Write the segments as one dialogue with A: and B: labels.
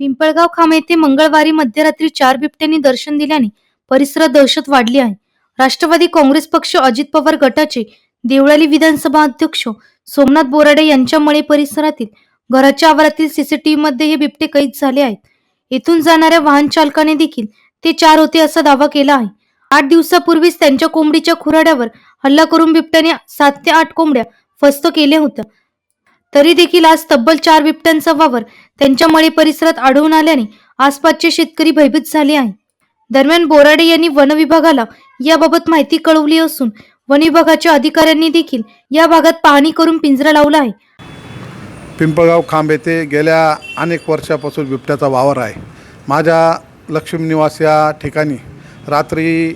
A: पिंपळगाव खाम येथे मंगळवारी मध्यरात्री चार बिबट्यांनी दर्शन दिल्याने परिसरात दहशत वाढली आहे. राष्ट्रवादी काँग्रेस पक्ष अजित पवार गटाचे देवळाली विधानसभा अध्यक्ष सोमनाथ बोराडे यांच्यामुळे परिसरातील घराच्या आवारातील सीसीटीव्ही मध्ये हे बिबटे कैद झाले आहेत. येथून जाणाऱ्या वाहन चालकाने देखील ते चार होते असा दावा केला आहे. आठ दिवसापूर्वीच त्यांच्या कोंबडीच्या खुराड्यावर हल्ला करून बिबट्याने सात ते आठ कोंबड्या फस्त केल्या होत्या. तरी देखील आज तब्बल चार बिबट्यांचा वावर त्यांच्या मळे परिसरात आढळून आल्याने आसपासचे शेतकरी भयभीत झाले आहे दरम्यान बोराडे यांनी वन विभागाला याबाबत माहिती कळवली असून वन विभागाच्या अधिकाऱ्यांनी देखील या भागात पाहणी करून पिंजरा लावला आहे.
B: पिंपळगाव खांब येथे गेल्या अनेक वर्षापासून बिबट्याचा वावर आहे. माझ्या लक्ष्मी निवास या ठिकाणी रात्री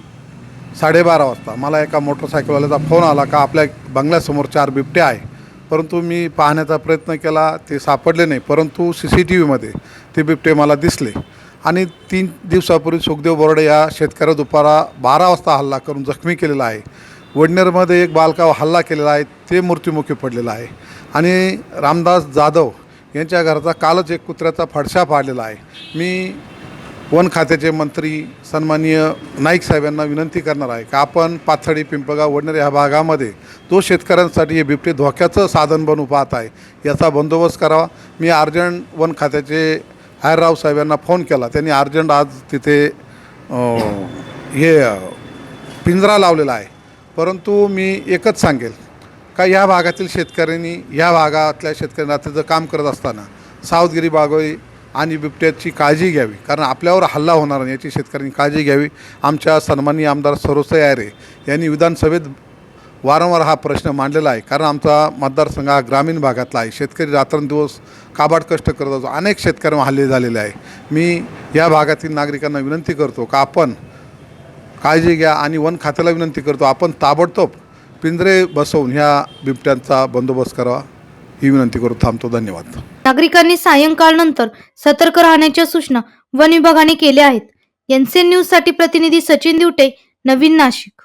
B: साडेबारा वाजता मला एका मोटरसायकलवाल्याचा फोन आला का आपल्या बंगल्यासमोर चार बिबटे आहे. परंतु मी पाहण्याचा प्रयत्न केला ते सापडले नाही. परंतु सी सी टी व्हीमध्ये ते बिबटे मला दिसले. आणि तीन दिवसापूर्वी सुखदेव बोर्डे या शेतकऱ्या दुपारा बारा वाजता हल्ला करून जखमी केलेला आहे. वडनेरमध्ये एक बालकावर हल्ला केलेला आहे ते मृत्युमुखी पडलेला आहे. आणि रामदास जाधव यांच्या घराचा कालच एक कुत्र्याचा फडशा पाडलेला आहे. मी वन खात्याचे मंत्री सन्माननीय नाईक साहेबांना विनंती करणार आहे का आपण पाथडी पिंपळगाव वडनेर ह्या भागामध्ये तो शेतकऱ्यांसाठी हे बिबटे धोक्याचं साधन बनू पाहत आहे. याचा बंदोबस्त करावा. मी अर्जंट वन खात्याचे हायरराव साहेब यांना फोन केला. त्यांनी अर्जंट आज तिथे हे पिंजरा लावलेला आहे. परंतु मी एकच सांगेल का या भागातील शेतकऱ्यांनी या भागातल्या शेतकऱ्यांना त्याचं काम करत असताना सावधगिरी बाळगावी आणि बिबट्याची काळजी घ्यावी. कारण आपल्यावर हल्ला होणार नाही याची शेतकऱ्यांनी काळजी घ्यावी. आमच्या सन्माननीय आमदार सरोसे आयरे यांनी विधानसभेत वारंवार हा प्रश्न मांडलेला आहे. कारण आमचा मतदारसंघ हा ग्रामीण भागातला आहे. शेतकरी रात्रंदिवस काबाड कष्ट करत असतो. अनेक शेतकऱ्यांवर हल्ले झालेले आहे. मी या भागातील नागरिकांना विनंती करतो का आपण काळजी घ्या आणि वन खात्याला विनंती करतो आपण ताबडतोब पिंजरे बसवून ह्या बिबट्यांचा बंदोबस्त करावा. ही विनंती करू थांबतो. धन्यवाद.
A: नागरिकांनी सायंकाळनंतर सतर्क राहण्याच्या सूचना वन विभागाने केल्या आहेत. एनसीएन न्यूजसाठी प्रतिनिधी सचिन दिवटे नवीन नाशिक.